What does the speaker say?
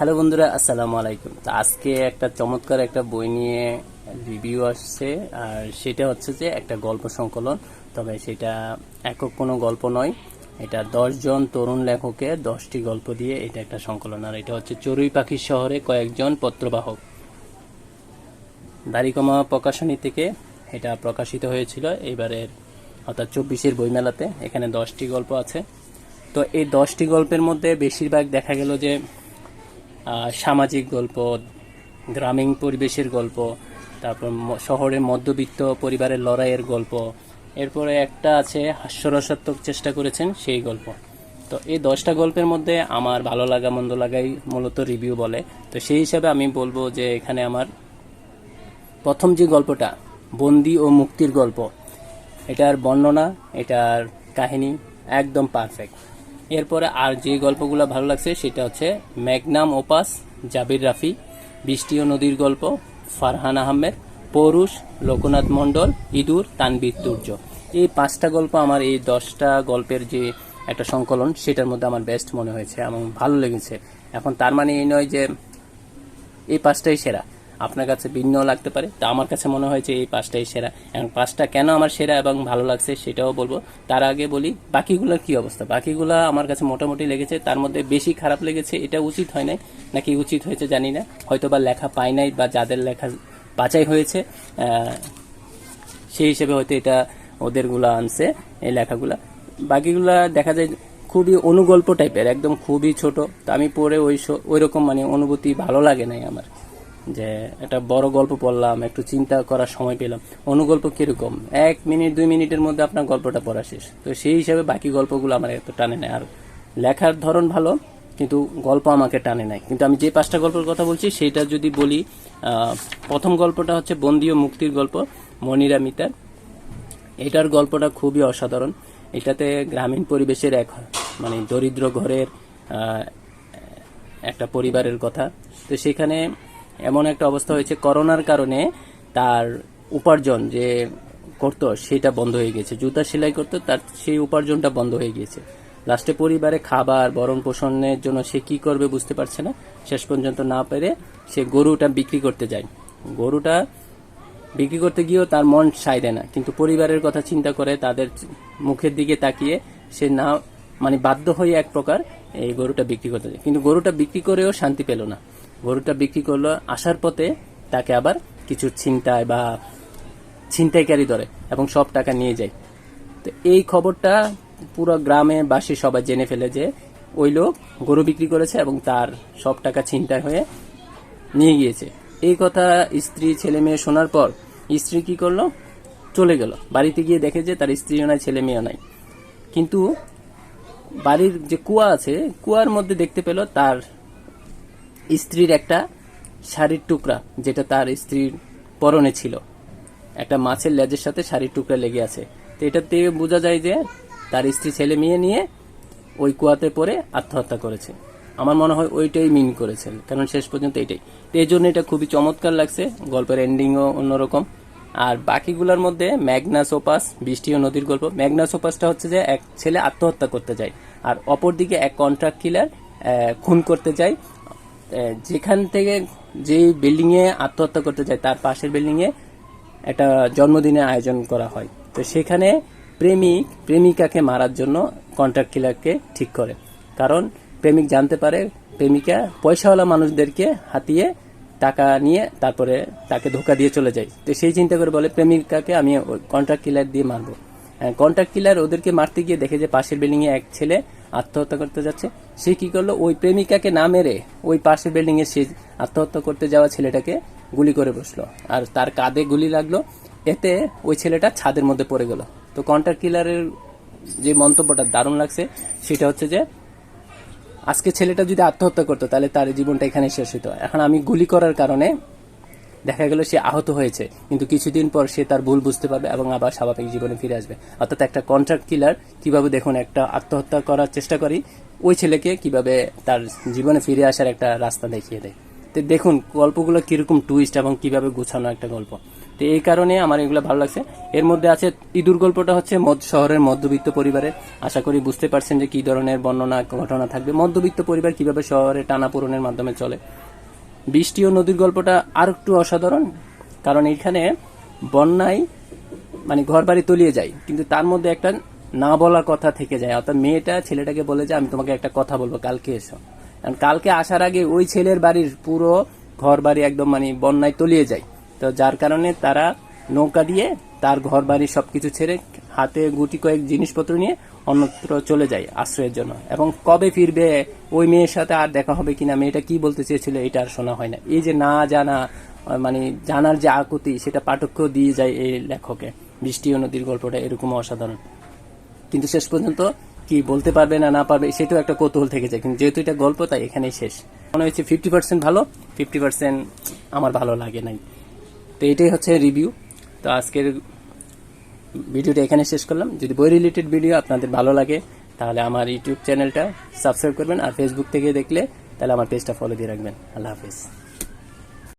Hello বন্ধুরা, আসসালামু আলাইকুম। তো আজকে একটা চমৎকার একটা বই নিয়ে রিভিউ আসছে, আর সেটা হচ্ছে যে একটা গল্প সংকলন। তবে সেটা একক কোনো গল্প নয়, এটা দশজন তরুণ লেখকের দশটি গল্প দিয়ে এটা একটা সংকলন। আর এটা হচ্ছে চড়ুই পাখির শহরে কয়েকজন পত্রবাহক। দাড়িকমা প্রকাশনী থেকে এটা প্রকাশিত হয়েছিল এবারের, অর্থাৎ চব্বিশের বইমেলাতে। এখানে দশটি গল্প আছে। তো এই দশটি গল্পের মধ্যে বেশিরভাগ দেখা গেল যে সামাজিক গল্প, গ্রামীণ পরিবেশের গল্প, তারপর শহরের মধ্যবিত্ত পরিবারের লড়াইয়ের গল্প। এরপরে একটা আছে, হাস্যরসাত্মক চেষ্টা করেছেন, সেই গল্প। তো এই দশটা গল্পের মধ্যে আমার ভালো লাগা, মন্দ লাগাই মূলত রিভিউ বলে। তো সেই হিসাবে আমি বলব যে এখানে আমার প্রথম যে গল্পটা, বন্দি ও মুক্তির গল্প, এটার বর্ণনা, এটার কাহিনী একদম পারফেক্ট এরপরে আর যে গল্পগুলো ভালো লাগছে সেটা হচ্ছে ম্যাগনাম ওপাস, জাবির রাফি বৃষ্টি ও নদীর গল্প, ফারহান আহমেদ, পৌরুষ, লোকনাথ মণ্ডল, ইঁদুর, তানবীর তুর্য। এই পাঁচটা গল্প আমার এই দশটা গল্পের যে একটা সংকলন, সেটার মধ্যে আমার বেস্ট মনে হয়েছে এবং ভালো লেগেছে। এখন তার মানে এই নয় যে এই পাঁচটাই সেরা। আপনার কাছে ভিন্ন লাগতে পারে। তা আমার কাছে মনে হয়েছে এই পাঁচটাই সেরা। এবং পাঁচটা কেন আমার সেরা এবং ভালো লাগছে সেটাও বলব। তার আগে বলি বাকিগুলোর কি অবস্থা? বাকিগুলো আমার কাছে মোটামুটি লেগেছে। তার মধ্যে বেশি খারাপ লেগেছে, এটা উচিত হয় নাই। নাকি উচিত হয়েছে জানি না। হয়তো বা লেখা পায় নাই বা যাদের লেখা বাছাই হয়েছে সেই হিসেবে হয়তো এটা ওদেরগুলো আনছে, এই লেখাগুলা। বাকিগুলা দেখা যায় খুবই অনুগল্প টাইপের একদম খুবই ছোট। তো আমি পড়ে ওই ওই রকম মানে অনুভূতি ভালো লাগে নাই আমার। যে একটা বড় গল্প পড়লাম, একটু চিন্তা করার সময় পেলাম। অনুগল্প কীরকম? এক মিনিট, দুই মিনিটের মধ্যে আপনার গল্পটা পড়া শেষ। তো সেই হিসাবে বাকি গল্পগুলো আমার এত টানে নেয় আর লেখার ধরন ভালো, কিন্তু গল্প আমাকে টানে নাই। কিন্তু আমি যে পাঁচটা গল্পের কথা বলছি সেটা যদি বলি প্রথম গল্পটা হচ্ছে বন্দি ও মুক্তির গল্প, মনিরা মিতার। এটার গল্পটা খুবই অসাধারণ। এটাতে গ্রামীণ পরিবেশের এক মানে দরিদ্র ঘরের একটা পরিবারের কথা। তো সেখানে এমন একটা অবস্থা হয়েছে, করোনার কারণে তার উপার্জন যে করতো সেটা বন্ধ হয়ে গেছে। জুতা সেলাই করতো, তার সেই উপার্জনটা বন্ধ হয়ে গিয়েছে লাস্টে পরিবারে খাবার, বরণ পোষণের জন্য সে কি করবে বুঝতে পারছে না। শেষ পর্যন্ত না পেরে সে গরুটা বিক্রি করতে যায়। গরুটা বিক্রি করতে গিয়েও তার মন সায় দেয় না। কিন্তু পরিবারের কথা চিন্তা করে তাদের মুখের দিকে তাকিয়ে সে না মানে বাধ্য হয়ে এক প্রকার এই গরুটা বিক্রি করতে যায়। কিন্তু গরুটা বিক্রি করেও শান্তি পেল না। গরুটা বিক্রি করল, আসার পথে তাকে আবার কিছু ছিনতায় বা ছিনতাইকারী ধরে এবং সব টাকা নিয়ে যায়। তো এই খবরটা পুরো গ্রামে বাসী সবাই জেনে ফেলে যে ওই লোক গরু বিক্রি করেছে এবং তার সব টাকা ছিনতাই হয়ে নিয়ে গিয়েছে। এই কথা স্ত্রী, ছেলে মেয়ে শোনার পর স্ত্রী কি করল? চলে গেল। বাড়িতে গিয়ে দেখে যে তার স্ত্রীও নাই, ছেলে মেয়েও নাই। কিন্তু বাড়ির যে কুয়া আছে, কুয়ার মধ্যে দেখতে পেল তার স্ত্রীর একটা শাড়ির টুকরা, যেটা তার স্ত্রীর পরনে ছিল। একটা মাছের লেজের সাথে শাড়ির টুকরা লেগে আছে। তো এটা থেকে বোঝা যায় যে তার স্ত্রী ছেলে মেয়ে নিয়ে ওই কুয়াতে পড়ে আত্মহত্যা করেছে। আমার মনে হয় ওইটাই মিন করেছেন কারণ শেষ পর্যন্ত এটাই। এই জন্য এটা খুবই চমৎকার লাগছে, গল্পের এন্ডিংও অন্যরকম। আর বাকিগুলোর মধ্যে ম্যাগনাস ওপাস বৃষ্টি ও নদীর গল্প। ম্যাগনাস ওপাসটা হচ্ছে যে এক ছেলে আত্মহত্যা করতে যায়, আর অপরদিকে এক কন্ট্রাক্ট কিলার খুন করতে যায় যেখান থেকে যে বিল্ডিং এ আত্মহত্যা করতে যায়, তার পাশের বিল্ডিং এ একটা জন্মদিনের আয়োজন করা হয়। তো সেখানে প্রেমিক, প্রেমিকাকে মারার জন্য কন্ট্রাক্ট কিলারকে ঠিক করে। কারণ প্রেমিক জানতে পারে, প্রেমিকা পয়সাওয়ালা মানুষদেরকে হাতিয়ে টাকা নিয়ে তারপরে তাকে ধোকা দিয়ে চলে যায়। তো সেই চিন্তা করে বলে, প্রেমিকাকে আমি কন্ট্রাক্ট কিলার দিয়ে মারবো। কন্ট্রাক্ট কিলার ওদেরকে মারতে গিয়ে দেখে যে পাশের বিল্ডিং এ এক ছেলে আত্মহত্যা করতে যাচ্ছে। সে কি করল? ওই প্রেমিকাকে না মেরে ওই পাশের বিল্ডিং এ সে আত্মহত্যা করতে যাওয়া ছেলেটাকে গুলি করে বসল। আর তার কাঁধে গুলি লাগল। এতে ওই ছেলেটা ছাদের মধ্যে পড়ে গেল। তো কন্ট্রাক্ট কিলারের যে মন্তব্যটা দারুণ লাগছে, সেটা হচ্ছে যে, আজকে ছেলেটা যদি আত্মহত্যা করতো, তাহলে তার জীবনটা এখানে শেষ হতো এখন আমি গুলি করার কারণে দেখা গেল সে আহত হয়েছে, কিন্তু কিছুদিন পর সে তার ভুল বুঝতে পারবে এবং আবার স্বাভাবিক জীবনে ফিরে আসবে। অর্থাৎ একটা কন্ট্রাক্ট কিলার কীভাবে দেখুন একটা আত্মহত্যা করার চেষ্টা করি, ওই ছেলেকে কীভাবে তার জীবনে ফিরে আসার একটা রাস্তা দেখিয়ে দেয়। তো দেখুন, গল্পগুলো কীরকম টুইস্ট এবং কীভাবে গোছানো একটা গল্প। তো এই কারণে আমার এগুলো ভালো লাগছে। এর মধ্যে আছে, ইঁদুর গল্পটা হচ্ছে শহরের মধ্যবিত্ত পরিবারের আশা করি বুঝতে পারছেন যে কি ধরনের বর্ণনা, ঘটনা থাকবে। মধ্যবিত্ত পরিবার কীভাবে শহরে টানাপোড়নের মাধ্যমে চলে। বৃষ্টি ও নদীর গল্পটা আর একটু অসাধারণ, কারণ এখানে বন্যায় মানে ঘর বাড়ি তলিয়ে যায়, কিন্তু তার মধ্যে একটা না বলা কথা থেকে যায়। অর্থাৎ মেয়েটা ছেলেটাকে বলে যে, আমি তোমাকে একটা কথা বলব, কালকে এসো। কারণ কালকে আসার আগে ওই ছেলের বাড়ির পুরো ঘর বাড়ি একদম মানে বন্যায় তলিয়ে যায়। তো যার কারণে তারা নৌকা দিয়ে তার ঘর বাড়ি সবকিছু ছেড়ে হাতে গুটি কয়েক জিনিসপত্র নিয়ে অন্যত্র চলে যায় আশ্রয়ের জন্য। এবং কবে ফিরবে, ওই মেয়ের সাথে আর দেখা হবে কিনা, মেয়েটা কি বলতে চেয়েছিল এটা আর শোনা হয় না। এই যে না জানা মানে জানার যে আকুতি, সেটা পাঠক্য দিয়ে যায় এই লেখকে। বৃষ্টি ও নদীর গল্পটা এরকম অসাধারণ। কিন্তু শেষ পর্যন্ত কি বলতে পারবে না না পারবে, সেটাও একটা কৌতূহল থেকে যায়। কিন্তু যেহেতু এটা গল্প, তাই এখানেই শেষ। মনে হয়েছে ফিফটি পার্সেন্ট ভালো ফিফটি পার্সেন্ট আমার ভালো লাগে নাই। তো এটাই হচ্ছে রিভিউ তো আজকের ভিডিওটা এখানে শেষ করলাম। যদি বই রিলেটেড ভিডিও আপনাদের ভালো লাগে, তাহলে আমার ইউটিউব চ্যানেলটা সাবস্ক্রাইব করবেন আর ফেসবুক থেকে দেখলে তাহলে আমার পেজটা ফলো দিয়ে রাখবেন। আল্লাহ হাফিজ।